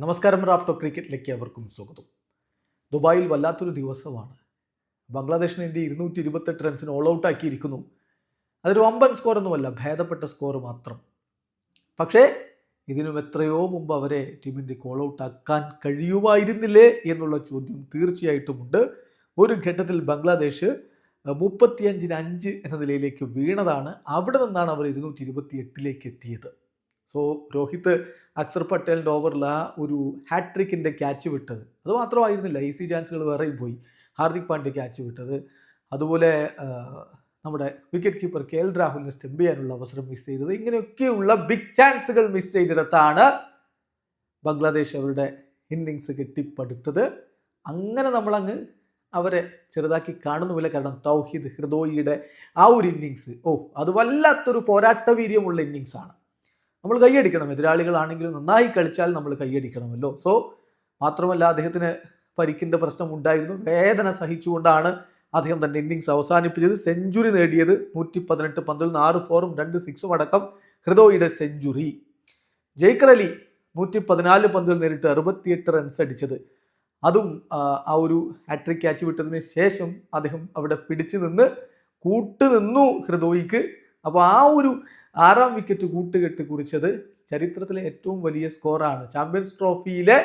നമസ്കാരം റാഫ്റ്റോ ക്രിക്കറ്റിലേക്ക് അവർക്കും സ്വാഗതം. ദുബായിൽ വല്ലാത്തൊരു ദിവസമാണ്. ബംഗ്ലാദേശിന് ഇന്ത്യ ഇരുന്നൂറ്റി ഇരുപത്തെട്ട് റൺസിന് ഓൾ ഔട്ട് ആക്കിയിരിക്കുന്നു. അതൊരു വമ്പൻ സ്കോറൊന്നുമല്ല ഭേദപ്പെട്ട സ്കോർ മാത്രം. പക്ഷേ ഇതിനും എത്രയോ മുമ്പ് അവരെ ടീം ഇന്ത്യയ്ക്ക് ഓൾ ഔട്ട് ആക്കാൻ കഴിയുമായിരുന്നില്ലേ എന്നുള്ള ചോദ്യം തീർച്ചയായിട്ടുമുണ്ട്. ഒരു ഘട്ടത്തിൽ ബംഗ്ലാദേശ് മുപ്പത്തിയഞ്ചിന് അഞ്ച് എന്ന നിലയിലേക്ക് വീണതാണ്. അവിടെ നിന്നാണ് അവർ ഇരുന്നൂറ്റി ഇരുപത്തി എട്ടിലേക്ക് എത്തിയത്. സോ രോഹിത് അക്സർ പട്ടേലിന്റെ ഓവറിൽ ആ ഒരു ഹാട്രിക്കിന്റെ ക്യാച്ച് വിട്ടത്. അത് മാത്രമായിരുന്നില്ല ഈസി ചാൻസുകൾ വേറെയും പോയി. ഹാർദിക് പാണ്ഡ്യ ക്യാച്ച് വിട്ടത്. അതുപോലെ നമ്മുടെ വിക്കറ്റ് കീപ്പർ കെ എൽ രാഹുലിനെ സ്റ്റെമ്പ് ചെയ്യാനുള്ള അവസരം മിസ് ചെയ്തത്. ഇങ്ങനെയൊക്കെയുള്ള ബിഗ് ചാൻസുകൾ മിസ് ചെയ്തിടത്താണ് ബംഗ്ലാദേശ് അവരുടെ ഇന്നിങ്സ് കെട്ടിപ്പടുത്തത്. അങ്ങനെ നമ്മളങ്ങ് അവരെ ചെറുതാക്കി കാണുന്നുമില്ല കാരണം തൗഹീദ് ഹൃദോയിയുടെ ആ ഒരു ഇന്നിങ്സ് ഓ അത് വല്ലാത്തൊരു പോരാട്ടവീര്യമുള്ള ഇന്നിങ്സ് ആണ്. നമ്മൾ കൈയടിക്കണം. എതിരാളികളാണെങ്കിലും നന്നായി കളിച്ചാൽ നമ്മൾ കൈയടിക്കണമല്ലോ. സോ മാത്രമല്ല അദ്ദേഹത്തിന് പരിക്കിന്റെ പ്രശ്നം ഉണ്ടായിരുന്നു. വേദന സഹിച്ചുകൊണ്ടാണ് അദ്ദേഹം തന്റെ ഇന്നിങ്സ് അവസാനിപ്പിച്ചത്. സെഞ്ചുറി നേടിയത് നൂറ്റി പതിനെട്ട് പന്തിൽ നിന്ന് ആറ് ഫോറും രണ്ട് സിക്സും അടക്കം ഹൃദോയുടെ സെഞ്ചുറി ജയ്ക്കർ അലി നൂറ്റി പതിനാല് പന്തിൽ നേരിട്ട് അറുപത്തിയെട്ട് റൺസ് അടിച്ചത്. അതും ആ, ഒരു ഹാട്രിക് ക്യാച്ച് വിട്ടതിന് ശേഷം അദ്ദേഹം അവിടെ പിടിച്ചു നിന്ന് കൂട്ടുനിന്നു ഹൃദോയിക്ക്. അപ്പോൾ ആ ഒരു ആറാം വിക്കറ്റ് കൂട്ടുകെട്ട് കുറിച്ചത് ചരിത്രത്തിലെ ഏറ്റവും വലിയ സ്കോറാണ് ചാമ്പ്യൻസ് ട്രോഫിയിലെ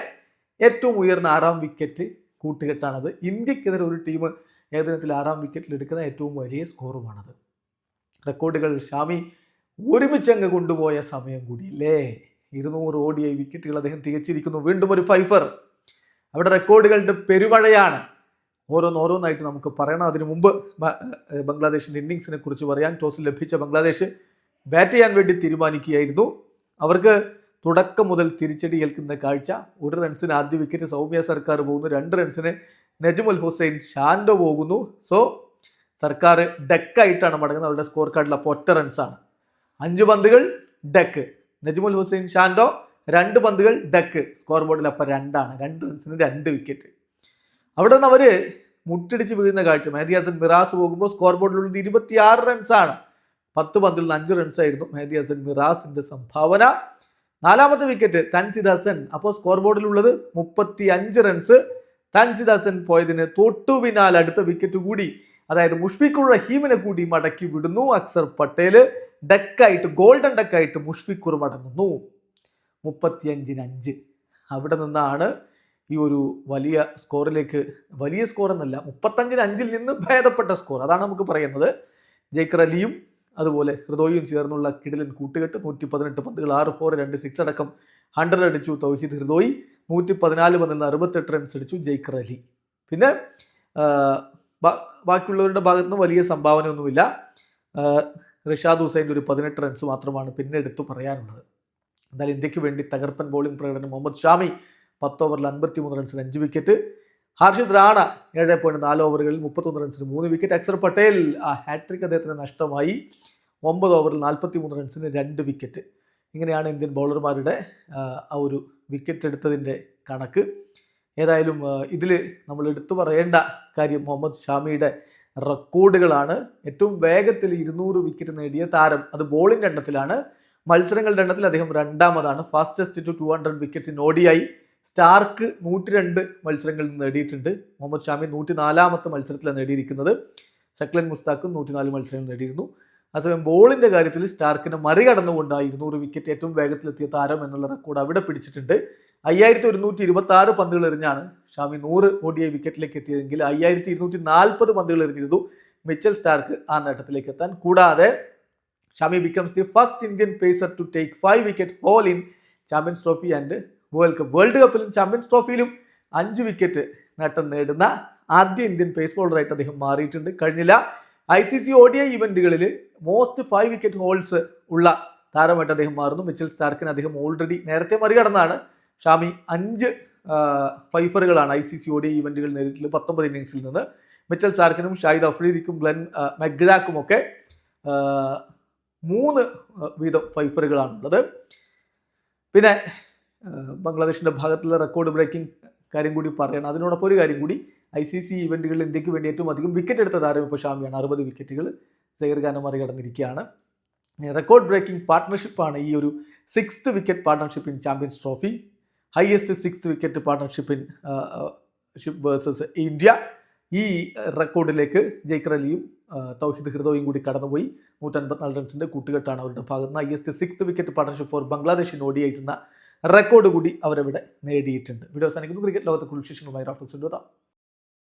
ഏറ്റവും ഉയർന്ന ആറാം വിക്കറ്റ് കൂട്ടുകെട്ടാണത്. ഇന്ത്യക്കെതിരെ ഒരു ടീം ഏകദിനത്തിൽ ആറാം വിക്കറ്റിൽ എടുക്കുന്ന ഏറ്റവും വലിയ സ്കോറുമാണത് റെക്കോർഡുകൾ ഷാമി ഒരുമിച്ചങ്ങ് കൊണ്ടുപോയ സമയം കൂടിയല്ലേ ഇരുന്നൂറ് ഓടി ഐ വിക്കറ്റുകൾ അദ്ദേഹം തികച്ചിരിക്കുന്നു. വീണ്ടും ഒരു ഫൈഫർ അവിടെ റെക്കോർഡുകളുടെ പെരുമഴയാണ്. ഓരോന്നോരോന്നായിട്ട് നമുക്ക് പറയണം. അതിനു മുമ്പ് ബംഗ്ലാദേശിന്റെ ഇന്നിങ്സിനെ കുറിച്ച് പറയാൻ ടോസ് ലഭിച്ച ബംഗ്ലാദേശ് ബാറ്റ് ചെയ്യാൻ വേണ്ടി തീരുമാനിക്കുകയായിരുന്നു. അവർക്ക് തുടക്കം മുതൽ തിരിച്ചടി ഏൽക്കുന്ന കാഴ്ച. ഒരു റൺസിന് ആദ്യ വിക്കറ്റ് സൗമ്യ സർക്കാർ പോകുന്നു. രണ്ട് റൺസിന് നജ്മുൽ ഹുസൈൻ ഷാൻഡോ പോകുന്നു. സോ സർക്കാർ ഡെക്കായിട്ടാണ് മടങ്ങുന്നത്. അവരുടെ സ്കോർ കാർഡിൽ അപ്പോൾ ഒറ്റ റൺസാണ് അഞ്ച് പന്തുകൾ ഡെക്ക്. നജ്മുൽ ഹുസൈൻ ഷാൻഡോ രണ്ട് പന്തുകൾ ഡെക്ക്. സ്കോർ ബോർഡിൽ അപ്പം രണ്ടാണ്. രണ്ട് റൺസിന് രണ്ട് വിക്കറ്റ് അവിടെ നിന്ന് അവർ മുട്ടിടിച്ച് വീഴുന്ന കാഴ്ച. മെഹദി ഹസൻ മിറാസ് പോകുമ്പോൾ സ്കോർ ബോർഡിലുള്ളത് ഇരുപത്തിയാറ് റൺസാണ് പത്ത് പന്തിൽ നിന്ന് അഞ്ച് റൺസ് ആയിരുന്നു മെഹദി ഹസൻ മിറാസിന്റെ സംഭാവന. നാലാമത്തെ വിക്കറ്റ് തൻസിദ് ഹസൻ. അപ്പോൾ സ്കോർ ബോർഡിലുള്ളത് മുപ്പത്തി അഞ്ച് റൺസ് തൻസിദ് ഹസൻ പോയതിന് തൊട്ടു അടുത്ത വിക്കറ്റ് കൂടി. അതായത് മുഷ്ഫിഖുർ റഹീമിനെ കൂടി മടക്കി വിടുന്നു അക്സർ പട്ടേൽ ഡക്കായിട്ട് ഗോൾഡൻ ഡക്കായിട്ട് മുഷ്ഫിഖുർ മടങ്ങുന്നു. മുപ്പത്തിയഞ്ചിന് അഞ്ച്. അവിടെ നിന്നാണ് ഈ ഒരു വലിയ സ്കോറിലേക്ക് വലിയ സ്കോർ എന്നല്ല മുപ്പത്തഞ്ചിന് അഞ്ചിൽ നിന്ന് ഭേദപ്പെട്ട സ്കോർ അതാണ് നമുക്ക് പറയുന്നത്. ജയ്ക്കർ അലിയും അതുപോലെ ഹൃദോയും ചേർന്നുള്ള കിടിലൻ കൂട്ടുകെട്ട് നൂറ്റി പതിനെട്ട് പന്തുകൾ ആറ് ഫോർ രണ്ട് സിക്സ് അടക്കം ഹൺഡ്രഡ് അടിച്ചു തൗഹീദ് ഹൃദോയി. നൂറ്റി പതിനാല് പന്തിൽ നിന്ന് അറുപത്തെട്ട് റൺസ് അടിച്ചു ജയ്ക്കർ അലി. പിന്നെ ബാക്കിയുള്ളവരുടെ ഭാഗത്ത് നിന്ന് വലിയ സംഭാവനയൊന്നുമില്ല. റിഷാദ് ഹുസൈന്റെ ഒരു പതിനെട്ട് റൺസ് മാത്രമാണ് പിന്നെ എടുത്തു പറയാനുള്ളത്. എന്നാൽ ഇന്ത്യയ്ക്ക് വേണ്ടി തകർപ്പൻ ബോളിംഗ് പ്രകടനം മുഹമ്മദ് ഷാമി പത്ത് ഓവറിൽ അൻപത്തി മൂന്ന് റൺസിന് അഞ്ച് വിക്കറ്റ് ഹർഷിത് റാണ ഏഴ് പോയിന്റ് നാല് ഓവറുകളിൽ മുപ്പത്തൊന്ന് റൺസിന് മൂന്ന് വിക്കറ്റ് അക്സർ പട്ടേൽ ആ ഹാട്രിക് അദ്ദേഹത്തിന് നഷ്ടമായി. ഒമ്പത് ഓവറിൽ നാൽപ്പത്തി മൂന്ന് റൺസിന് രണ്ട് വിക്കറ്റ് ഇങ്ങനെയാണ് ഇന്ത്യൻ ബൗളർമാരുടെ ആ, ഒരു വിക്കറ്റ് എടുത്തതിന്റെ കണക്ക്. ഏതായാലും ഇതിൽ നമ്മൾ എടുത്തു പറയേണ്ട കാര്യം മുഹമ്മദ് ഷാമിയുടെ റെക്കോർഡുകളാണ്. ഏറ്റവും വേഗത്തിൽ ഇരുന്നൂറ് വിക്കറ്റ് നേടിയ താരം അത് ബോളിംഗ് എണ്ണത്തിലാണ് മത്സരങ്ങളുടെ എണ്ണത്തിൽ അദ്ദേഹം രണ്ടാമതാണ്. Fastest to two hundred wickets in ഓഡിയായി Starc നൂറ്റി രണ്ട് മത്സരങ്ങളിൽ നിന്ന് നേടിയിട്ടുണ്ട്. മുഹമ്മദ് ഷാമി നൂറ്റി നാലാമത്തെ മത്സരത്തിലാണ് നേടിയിരിക്കുന്നത്. സക്ലൻ മുസ്താഖും നൂറ്റിനാല് മത്സരങ്ങൾ നേടിയിരുന്നു. അതേസമയം ബോളിന്റെ കാര്യത്തിൽ സ്റ്റാർക്കിനെ മറികടന്നുകൊണ്ട് ഇരുന്നൂറ് വിക്കറ്റ് ഏറ്റവും വേഗത്തിലെത്തിയ താരം എന്നുള്ള റെക്കോർഡ് അവിടെ പിടിച്ചിട്ടുണ്ട്. അയ്യായിരത്തി ഒരുന്നൂറ്റി ഇരുപത്തി ആറ് പന്തുകൾ എറിഞ്ഞാണ് ഷാമി നൂറ് ഓടിയ വിക്കറ്റിലേക്ക് എത്തിയതെങ്കിൽ അയ്യായിരത്തി ഇരുന്നൂറ്റി നാൽപ്പത് പന്തുകൾ എറിഞ്ഞിരുന്നു മിച്ചൽ സ്റ്റാർക്ക് ആ നേട്ടത്തിലേക്ക് എത്താൻ. കൂടാതെ Shami becomes the first Indian pacer to take five wicket haul in Champions Trophy and World Cup World കപ്പിലും ചാമ്പ്യൻസ് ട്രോഫിയിലും അഞ്ച് വിക്കറ്റ് നേട്ടം നേടുന്ന ആദ്യ ഇന്ത്യൻ പേസ് ബോളറായിട്ട് അദ്ദേഹം മാറിയിട്ടുണ്ട്. കഴിഞ്ഞില്ല I C C O D I most five wicket hauls ഉള്ള താരമായിട്ട് അദ്ദേഹം മാറുന്നു. മിച്ചൽ സ്റ്റാർക്കിന് അദ്ദേഹം ഓൾറെഡി നേരത്തെ മറികടന്നാണ്. ഷാമി അഞ്ച് ഫൈഫറുകളാണ് I C C O D I ഇവന്റുകൾ നേരിട്ടുള്ള പത്തൊമ്പത് ഇന്നിങ്സിൽ നിന്ന്. മിച്ചൽ സ്റ്റാർക്കിനും ഷാഹിദ് അഫ്രീദിക്കും ഗ്ലെൻ മെഗ്ഡാക്കും ഒക്കെ മൂന്ന് വീതം ഫൈഫറുകളാണുള്ളത് പിന്നെ ബംഗ്ലാദേശിന്റെ ഭാഗത്തുള്ള റെക്കോർഡ് ബ്രേക്കിംഗ് കാര്യം കൂടി പറയണം. അതിനോടൊപ്പം ഒരു കാര്യം കൂടി ഐ സി സി ഇവന്റുകളിൽ ഇന്ത്യയ്ക്ക് വേണ്ടി ഏറ്റവും അധികം വിക്കറ്റ് എടുത്ത താരം ഇപ്പോൾ ഷാമിയാണ്. അറുപത് വിക്കറ്റുകൾ സഹീർ ഖാനെ മറികടന്നിരിക്കുകയാണ്. റെക്കോർഡ് ബ്രേക്കിംഗ് പാർട്ട്ണർഷിപ്പാണ് ഈ ഒരു sixth wicket partnership in Champions Trophy highest sixth wicket partnership in ship versus India ഈ റെക്കോർഡിലേക്ക് ജയ്ക്കർ അലിയും തൗഹിദ് ഹൃദയും കൂടി കടന്നുപോയി. നൂറ്റൻപത്തിനാല് റൺസിന്റെ കൂട്ടുകെട്ടാണ് അവരുടെ ഭാഗത്ത് നിന്ന്. I S six wicket partnership for ബംഗ്ലാദേശിന് in ODIs record കൂടി അവരവിടെ നേടിയിട്ടുണ്ട്. വീഡിയോ അവസാനിക്കുന്നു. ക്രിക്കറ്റ് ലോകത്തെ കുറിച്ച് വിശേഷങ്ങളുമായി റാഫ്റ്റോക്സ് എത്താം